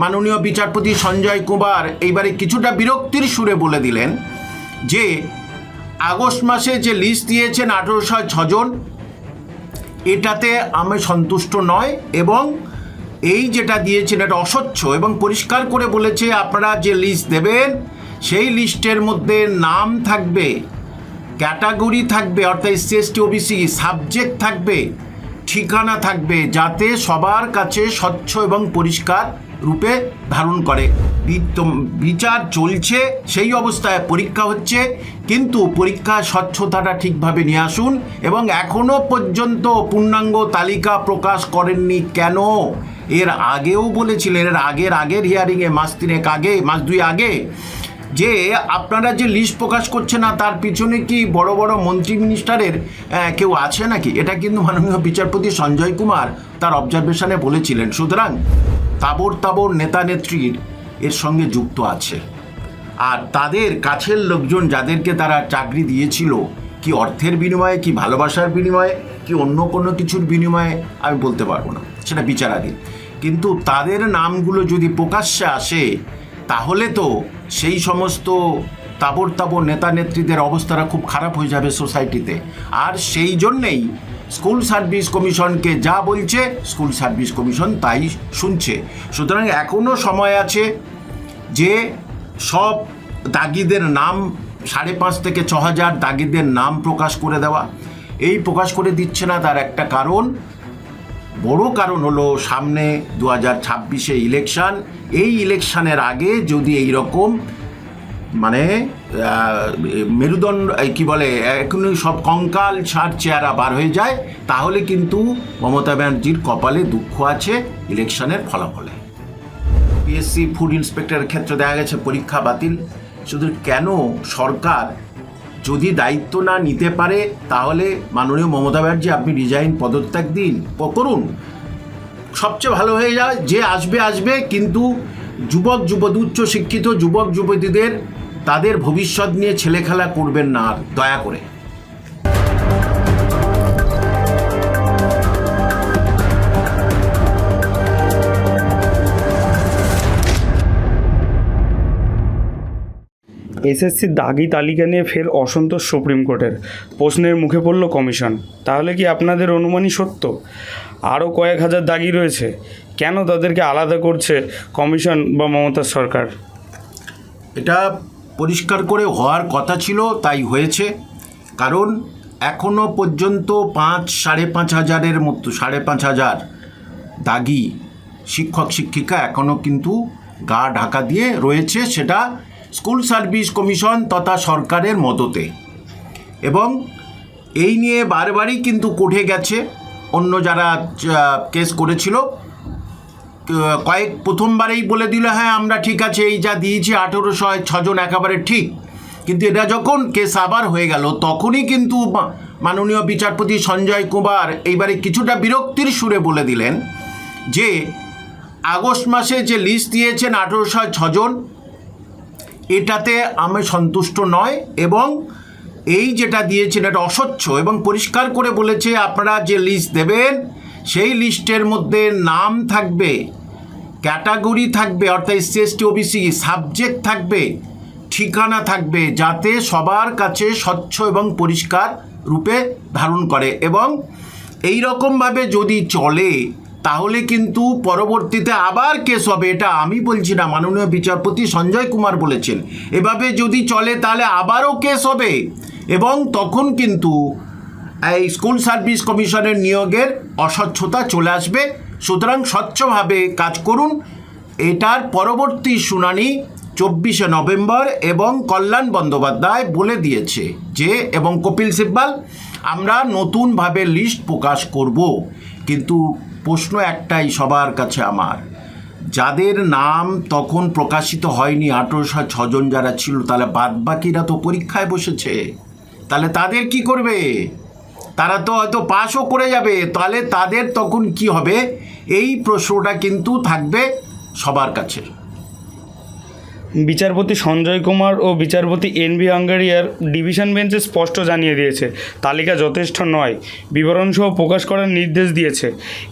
মাননীয় বিচারপতি সঞ্জয় কুমার এইবারে কিছুটা বিরক্তির সুরে বলে দিলেন যে, আগস্ট মাসে যে লিস্ট দিয়েছেন আঠেরোশো ছজন, এটাতে আমি সন্তুষ্ট নয় এবং এই যেটা দিয়েছেন এটা অস্বচ্ছ এবং পরিষ্কার করে বলেছে আপনারা যে লিস্ট দেবেন, সেই লিস্টের মধ্যে নাম থাকবে, ক্যাটাগরি থাকবে, অর্থাৎ এসসি এসটি ওবিসি সাবজেক্ট থাকবে, ঠিকানা থাকবে যাতে সবার কাছে স্বচ্ছ এবং পরিষ্কার রূপে ধারণ করে। বিচার চলছে, সেই অবস্থায় পরীক্ষা হচ্ছে, কিন্তু পরীক্ষা স্বচ্ছতাটা ঠিকভাবে নিয়ে আসুন এবং এখনও পর্যন্ত পূর্ণাঙ্গ তালিকা প্রকাশ করেননি কেন? এর আগেও বলেছিলেন, এর আগের আগের হিয়ারিংয়ে মাস তিনেক আগে, মাস দুই আগে যে আপনারা যে লিস্ট প্রকাশ করছে না তার পিছনে কি বড় বড় মন্ত্রী মিনিস্টারের কেউ আছে নাকি? এটা কিন্তু মাননীয় বিচারপতি সঞ্জয় কুমার তার অবজারভেশনে বলেছিলেন। সুতরাং তাবর তাবর নেতা নেত্রীর এর সঙ্গে যুক্ত আছে। আর তাদের কাছের লোকজন যাদেরকে তারা চাকরি দিয়েছিল, কি অর্থের বিনিময়ে, কি ভালোবাসার বিনিময়ে, কি অন্য কোনো কিছুর বিনিময়ে, আমি বলতে পারব না। সেটা বিচারাধীন। কিন্তু তাদের নামগুলো যদি প্রকাশ্যে আসে, তাহলে তো সেই সমস্ত তাবর তাবর নেতা নেত্রীদের অবস্থাটা খুব খারাপ হয়ে যাবে সোসাইটিতে আর সেই জন্যেই স্কুল সার্ভিস কমিশনকে যা বলছে স্কুল সার্ভিস কমিশন তাই শুনছে। সুতরাং এখনও সময় আছে যে সব দাগিদের নাম, সাড়ে পাঁচ থেকে ছ হাজার দাগিদের নাম প্রকাশ করে দেওয়া। এই প্রকাশ করে দিচ্ছে না তার একটা কারণ বড় কারণ হলো সামনে দু হাজার ছাব্বিশে ইলেকশান এই ইলেকশানের আগে যদি এই রকম মানে মেরুদণ্ড কি বলে, এখনই সব কঙ্কাল ছাড় চেহারা বার হয়ে যায়, তাহলে কিন্তু মমতা ব্যানার্জির কপালে দুঃখ আছে ইলেকশনের ফলাফলে। পিএসসি ফুড ইন্সপেক্টরের ক্ষেত্রে দেখা গেছে পরীক্ষা বাতিল। শুধু কেন সরকার যদি দায়িত্ব না নিতে পারে, তাহলে মাননীয় মমতা ব্যানার্জি আপনি রিজাইন পদত্যাগ দিন। করুন। সবচেয়ে ভালো হয়ে যায় যে আসবে আসবে, কিন্তু যুবক, যুবতী, উচ্চ শিক্ষিত যুবক, যুবতীদের, তাদের ভবিষ্যৎ নিয়ে ছেলেখেলা করবেন না দয়া করে। এসএসসি দাগি তালিকা নিয়ে ফের অসন্তোষ সুপ্রিম কোর্টের। প্রশ্নের মুখে পড়ল কমিশন। তাহলে কি আপনাদের অনুমানই সত্য? আরও কয়েক হাজার দাগি রয়েছে। কেন তাদেরকে আলাদা করছে কমিশন বা মমতার সরকার? এটা পরিষ্কার করে হওয়ার কথা ছিল, তাই হয়েছে। কারণ এখনও পর্যন্ত পাঁচ, সাড়ে পাঁচ হাজারের মতো, সাড়ে পাঁচ হাজার দাগি শিক্ষক, শিক্ষিকা এখনও কিন্তু গা ঢাকা দিয়ে রয়েছে। সেটা স্কুল সার্ভিস কমিশন তথা সরকারের মদতে। এবং এই নিয়ে বারবারই কিন্তু কোর্টে গেছে। অন্য যারা কেস করেছিল কয়েক প্রথমবারেই বলে দিল হ্যাঁ আমরা ঠিক আছে, এই যা দিয়েছি, আঠেরোশো ছজন একেবারে ঠিক। কিন্তু এটা যখন কেস আবার হয়ে গেল, তখনই কিন্তু মাননীয় বিচারপতি সঞ্জয় কুমার এইবারে কিছুটা বিরক্তির সুরে বলে দিলেন যে, আগস্ট মাসে যে লিস্ট দিয়েছেন আঠেরোশো ছজন এটাতে আমি সন্তুষ্ট নয় এবং এই যেটা দিয়েছেন এটা অস্বচ্ছ এবং পরিষ্কার করে বলেছে আপনারা যে লিস্ট দেবেন, সেই লিস্টের মধ্যে নাম থাকবে ক্যাটাগরি থাকবে, অর্থাৎ এসসি এসটি ওবিসি সাবজেক্ট থাকবে, ঠিকানা থাকবে, যাতে সবার কাছে স্বচ্ছ এবং পরিষ্কার রূপে ধারণ করে এবং এই রকমভাবে যদি চলে তাহলে কিন্তু পরবর্তীতে আবার কেস হবে, এটা আমি বলছি না, মাননীয় বিচারপতি সঞ্জয় কুমার বলেছেন। এভাবে যদি চলে তাহলে আবারও কেস হবে। এবং তখন কিন্তু এই স্কুল সার্ভিস কমিশনের নিয়োগের অস্বচ্ছতা চলে আসবে। সুতরাং স্বচ্ছভাবে কাজ করুন। এটার পরবর্তী শুনানি চব্বিশে নভেম্বর এবং কল্যাণ বন্দ্যোপাধ্যায় বলে দিয়েছে যে, এবং কপিল সিব্বাল আমরা নতুনভাবে লিস্ট প্রকাশ করব। কিন্তু প্রশ্ন একটাই সবার কাছে আমার। যাদের নাম তখন প্রকাশিত হয়নি, আঠেরোশো ছজন যারা ছিল, তাহলে বাদবাকিরা তো পরীক্ষায় বসেছে। তাহলে তাদের কি করবে? তারা তো হয়তো পাসও করে যাবে। তাহলে তাদের তখন কি হবে? এই প্রশ্নটা কিন্তু থাকবে সবার কাছে। বিচারপতি সঞ্জয় কুমার ও বিচারপতি এন বি আঙ্গারিয়ার ডিভিশন বেঞ্চে স্পষ্ট জানিয়ে দিয়েছে, তালিকা যথেষ্ট নয়। বিবরণসহ প্রকাশ করার নির্দেশ দিয়েছে।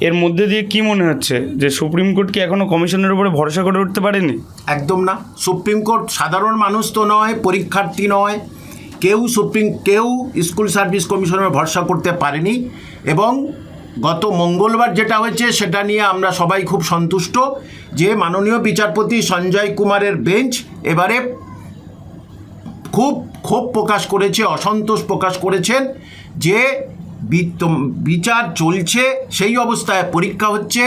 এর মধ্যে দিয়ে কি মনে হচ্ছে যে সুপ্রিম কোর্ট কি এখনও কমিশনের উপরে ভরসা করে উঠতে পারেনি? একদম না। সুপ্রিম কোর্ট সাধারণ মানুষ তো নয়, পরীক্ষার্থী নয়। কেউ সুপ্রিম, কেউ স্কুল সার্ভিস কমিশনের ভরসা করতে পারেনি এবং গত মঙ্গলবার যেটা হয়েছে সেটা নিয়ে আমরা সবাই খুব সন্তুষ্ট। যে মাননীয় বিচারপতি সঞ্জয় কুমারের বেঞ্চ এবারে খুব ক্ষোভ প্রকাশ করেছে, অসন্তোষ প্রকাশ করেছেন যে বিচার চলছে, সেই অবস্থায় পরীক্ষা হচ্ছে,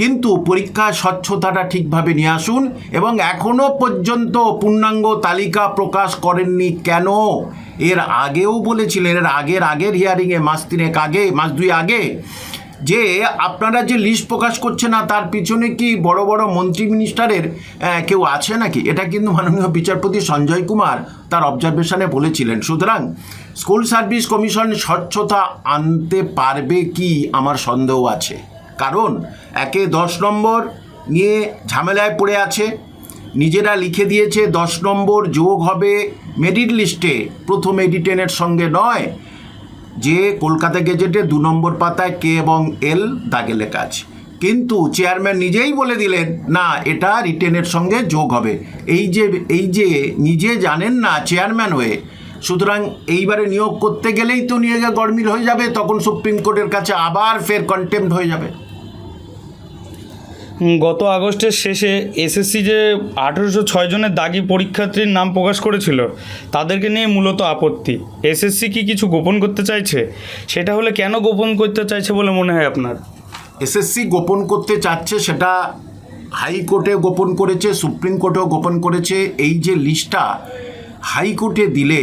কিন্তু পরীক্ষার স্বচ্ছতাটা ঠিকভাবে নিয়ে আসুন এবং এখনও পর্যন্ত পূর্ণাঙ্গ তালিকা প্রকাশ করেননি কেন? এর আগেও বলেছিলেন, এর আগের আগের হিয়ারিংয়ে মাস তিনেক আগে, মাস দুই আগে যে আপনারা যে লিস্ট প্রকাশ করছে না, তার পিছনে কি বড় বড় মন্ত্রী মিনিস্টারের কেউ আছে নাকি? এটা কিন্তু মাননীয় বিচারপতি সঞ্জয় কুমার তার অবজারভেশনে বলেছিলেন। সুতরাং স্কুল সার্ভিস কমিশন স্বচ্ছতা আনতে পারবে কি আমার সন্দেহ আছে। কারণ, একে দশ নম্বর নিয়ে ঝামেলায় পড়ে আছে। নিজেরা লিখে দিয়েছে দশ নম্বর যোগ হবে মেরিট লিস্টে প্রথম এডিটেনের সঙ্গে নয় যে কলকাতা গেজেটে দু নম্বর পাতায় কে এবং এল দাগে লেখা আছে। কিন্তু চেয়ারম্যান নিজেই বলে দিলেন, না, এটা রিটেনের সঙ্গে যোগ হবে। এই যে এই যে নিজে জানেন না চেয়ারম্যান হয়ে, সুতরাং এইবারে নিয়োগ করতে গেলেই তো নিয়োগে গরমিল হয়ে যাবে, তখন সুপ্রিম কোর্টের কাছে আবার ফের কন্টেম্প হয়ে যাবে। গত আগস্টের শেষে এসএসসি যে আঠেরোশো ছয় জনের দাগি পরীক্ষার্থীর নাম প্রকাশ করেছিল, তাদেরকে নিয়ে মূলত আপত্তি। এসএসসি কি কিছু গোপন করতে চাইছে? সেটা হলে কেন গোপন করতে চাইছে বলে মনে হয় আপনার? এসএসসি গোপন করতে চাচ্ছে সেটা হাইকোর্টে গোপন করেছে, সুপ্রিম কোর্টেও গোপন করেছে। এই যে লিস্টটা হাইকোর্টে দিলে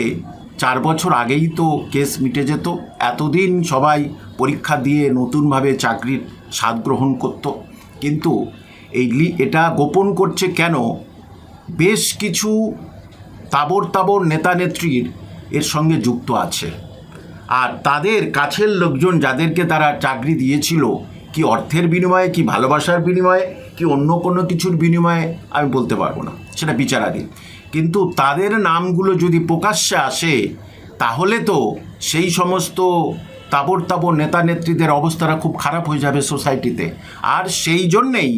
চার বছর আগেই তো কেস মিটে যেত। এতদিন সবাই পরীক্ষা দিয়ে নতুনভাবে চাকরির স্বাদ গ্রহণ করত। কিন্তু এই এটা গোপন করছে কেন? বেশ কিছু তাবর তাবর নেতা নেত্রীর এর সঙ্গে যুক্ত আছে। আর তাদের কাছের লোকজন যাদেরকে তারা চাকরি দিয়েছিল, কি অর্থের বিনিময়ে, কি ভালোবাসার বিনিময়ে, কি অন্য কোনো কিছুর বিনিময়ে, আমি বলতে পারব না, সেটা বিচারাধীন। কিন্তু তাদের নামগুলো যদি প্রকাশ্যে আসে, তাহলে তো সেই সমস্ত তাবর তাবর নেতা নেত্রীদের অবস্থাটা খুব খারাপ হয়ে যাবে সোসাইটিতে। আর সেই জন্যেই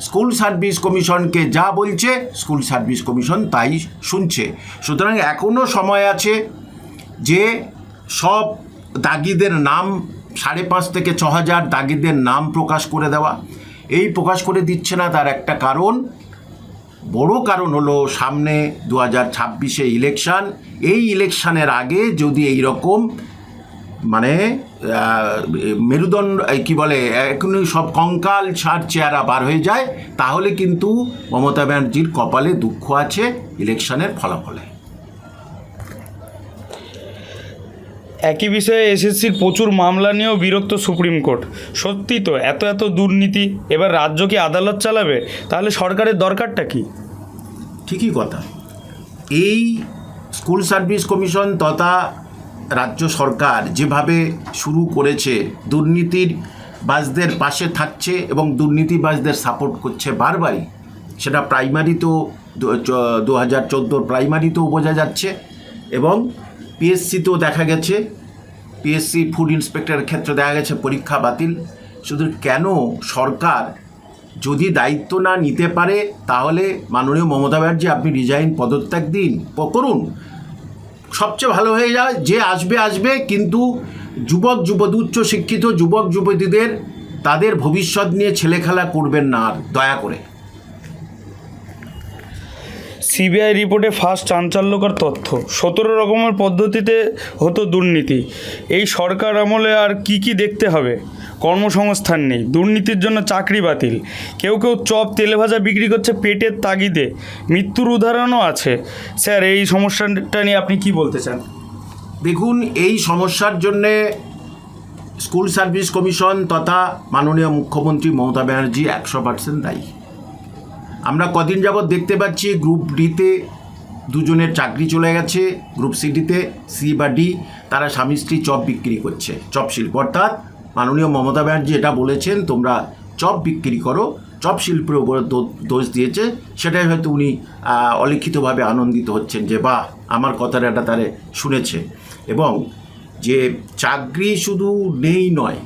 স্কুল সার্ভিস কমিশনকে যা বলছে, স্কুল সার্ভিস কমিশন তাই শুনছে। সুতরাং এখনও সময় আছে যে সব দাগিদের নাম, সাড়ে পাঁচ থেকে ছ হাজার দাগিদের নাম প্রকাশ করে দেওয়া। এই প্রকাশ করে দিচ্ছে না তার একটা কারণ। বড় কারণ হলো সামনে দু হাজার ছাব্বিশে ইলেকশান। এই ইলেকশানের আগে যদি এই রকম মানে মেরুদণ্ড কি বলে এখনই সব কঙ্কাল ছাড় চেহারা বার হয়ে যায় তাহলে কিন্তু মমতা ব্যানার্জির কপালে দুঃখ আছে ইলেকশনের ফলাফলে। একই বিষয়ে এসএসসির প্রচুর মামলা নিয়েও বিরক্ত সুপ্রিম কোর্ট। সত্যি তো এত এত দুর্নীতি এবার রাজ্য কি আদালত চালাবে? তাহলে সরকারের দরকারটা কি? ঠিকই কথা। এই স্কুল সার্ভিস কমিশন তথা রাজ্য সরকার যেভাবে শুরু করেছে, দুর্নীতির বাজদের পাশে থাকছে এবং দুর্নীতিবাজদের সাপোর্ট করছে বারবারই, সেটা প্রাইমারিতেও দু হাজার চোদ্দোর প্রাইমারিতেও বোঝা যাচ্ছে এবং পিএসসিতেও দেখা গেছে। পিএসসি ফুড ইন্সপেক্টরের ক্ষেত্রে দেখা গেছে পরীক্ষা বাতিল। শুধু কেন সরকার যদি দায়িত্ব না নিতে পারে, তাহলে মাননীয় মমতা ব্যানার্জি, আপনি রিজাইন পদত্যাগ দিন করুন। সবচেয়ে ভালো হয়ে যায়, যে আসবে আসবে, কিন্তু যুবক যুবতী উচ্চ শিক্ষিত যুবক, যুবতীদের, তাদের ভবিষ্যৎ নিয়ে ছেলেখেলা করবেন না আর, দয়া করে। সিবিআই রিপোর্টে ফার্স্ট চাঞ্চল্যকর তথ্য। সতেরো রকমের পদ্ধতিতে হতো দুর্নীতি। এই সরকার আমলে আর কি কি দেখতে হবে? কর্মসংস্থান নেই, দুর্নীতির জন্য চাকরি বাতিল। কেউ কেউ চপ তেলেভাজা বিক্রি করছে পেটের তাগিদে। মৃত্যুর উদাহরণও আছে। স্যার, এই সমস্যাটা নিয়ে আপনি কি বলতে চান? দেখুন, এই সমস্যার জন্যে স্কুল সার্ভিস কমিশন তথা মাননীয় মুখ্যমন্ত্রী মমতা ব্যানার্জি একশো পার্সেন্ট দায়ী। আমরা কদিন যাবৎ দেখতে পাচ্ছি, গ্রুপ ডিতে দুজনের চাকরি চলে গেছে, গ্রুপ সিডিতে, সি বা ডি, তারা স্বামী স্ত্রী চপ বিক্রি করছে, চপ শিল্প। অর্থাৎ মাননীয় মমতা ব্যানার্জি এটা বলেছেন, তোমরা চপ বিক্রি করো, চপ শিল্পের উপর দোষ দিয়েছে, সেটাই হয়তো উনি অলিখিতভাবে আনন্দিত হচ্ছেন যে, বাহ, আমার কথাটা এটা তারে শুনেছে। এবং যে চাকরি শুধু নেই নয়,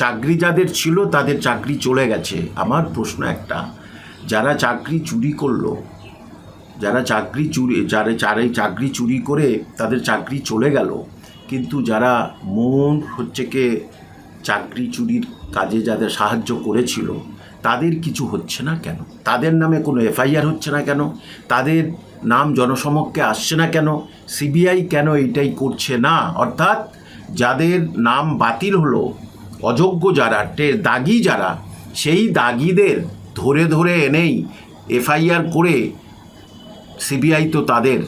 চাকরি যাদের ছিল তাদের চাকরি চলে গেছে। আমার প্রশ্ন একটা, যারা চাকরি চুরি করল, যারা চাকরি চুরি, যারা এই চাকরি চুরি করে তাদের চাকরি চলে গেল, কিন্তু যারা মন হচ্ছে কে চাকরি চুরির কাজে যাদের সাহায্য করেছিল, তাদের কিছু হচ্ছে না কেন? তাদের নামে কোনো এফআইআর হচ্ছে না কেন? তাদের নাম জনসমক্ষে আসছে না কেন? সিবিআই কেন এইটাই করছে না? অর্থাৎ যাদের নাম বাতিল হলো, অযোগ্য যারা দাগি যারা, সেই দাগিদের ধরে ধরে এনেই এফআইআর করে সিবিআই তো তাদের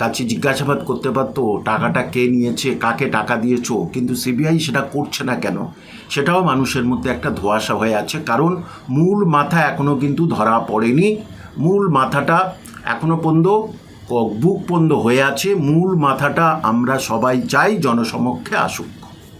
কাছে জিজ্ঞাসাবাদ করতে পারতো টাকাটা কে নিয়েছে, কাকে টাকা দিয়েছ, কিন্তু সিবিআই সেটা করছে না কেন? সেটাও মানুষের মধ্যে একটা ধোয়াশা হয়ে আছে, কারণ মূল মাথা এখনও কিন্তু ধরা পড়েনি। মূল মাথাটা এখনও পর্যন্ত বুক পর্যন্ত হয়ে আছে। মূল মাথাটা আমরা সবাই চাই জনসমক্ষে আসুক।